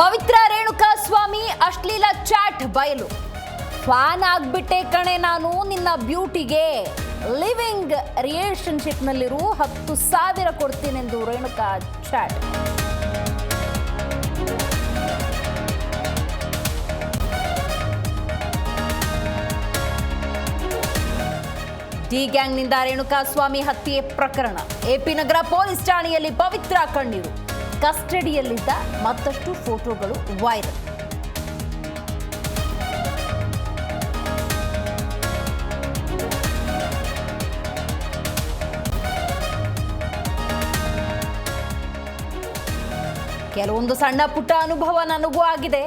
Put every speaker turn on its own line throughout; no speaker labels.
ಪವಿತ್ರ ರೇಣುಕಾ ಸ್ವಾಮಿ ಅಶ್ಲೀಲ ಚಾಟ್ ಬಯಲು. ಫ್ಯಾನ್ ಆಗ್ಬಿಟ್ಟೆ ಕಣೆ ನಾನು ನಿನ್ನ ಬ್ಯೂಟಿಗೆ. ಲಿವಿಂಗ್ ರಿಲೇಶನ್ಶಿಪ್ನಲ್ಲಿರು ಹತ್ತು ಸಾವಿರ ಕೊಡ್ತೀನೆಂದು ರೇಣುಕಾ ಚಾಟ್. ಡಿ ಗ್ಯಾಂಗ್ನಿಂದ ರೇಣುಕಾ ಸ್ವಾಮಿ ಹತ್ಯೆ ಪ್ರಕರಣ. ಎಪಿ ನಗರ ಪೊಲೀಸ್ ಠಾಣೆಯಲ್ಲಿ ಪವಿತ್ರ ಕಣ್ಣೀರು. ಕಸ್ಟಡಿಯಲ್ಲಿದ್ದ ಮತ್ತಷ್ಟು ಫೋಟೋಗಳು ವೈರಲ್. ಕೆಲವೊಂದು ಸಣ್ಣ ಪುಟ್ಟ ಅನುಭವ ನನಗೂ ಆಗಿದೆ.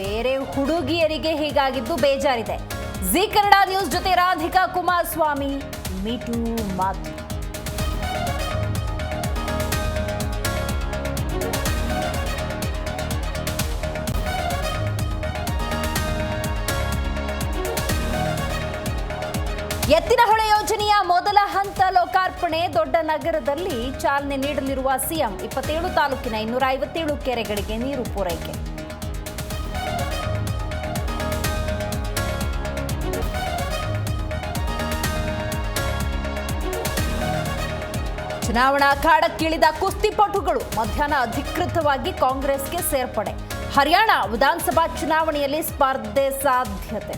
ಬೇರೆ ಹುಡುಗಿಯರಿಗೆ ಹೀಗಾಗಿದ್ದು ಬೇಜಾರಿದೆ. ಜಿ ಕನ್ನಡ ನ್ಯೂಸ್ ಜೊತೆ ರಾಧಿಕಾ ಕುಮಾರಸ್ವಾಮಿ ಮೀಟು ಮಾತು ಎತ್ತಿನಹೊಳೆ ಯೋಜನೆಯ ಮೊದಲ ಹಂತ ಲೋಕಾರ್ಪಣೆ. ದೊಡ್ಡ ನಗರದಲ್ಲಿ ಚಾಲನೆ ನೀಡಲಿರುವ ಸಿಎಂ ಇಪ್ಪತ್ತೇಳು ತಾಲೂಕಿನ ಇನ್ನೂರ ಐವತ್ತೇಳು ಕೆರೆಗಳಿಗೆ ನೀರು ಪೂರೈಕೆ. ಚುನಾವಣಾ ಅಖಾಡಕ್ಕಿಳಿದ ಕುಸ್ತಿಪಟುಗಳು ಮಧ್ಯಾಹ್ನ ಅಧಿಕೃತವಾಗಿ ಕಾಂಗ್ರೆಸ್ಗೆ ಸೇರ್ಪಡೆ. ಹರಿಯಾಣ ವಿಧಾನಸಭಾ ಚುನಾವಣೆಯಲ್ಲಿ ಸ್ಪರ್ಧೆ ಸಾಧ್ಯತೆ.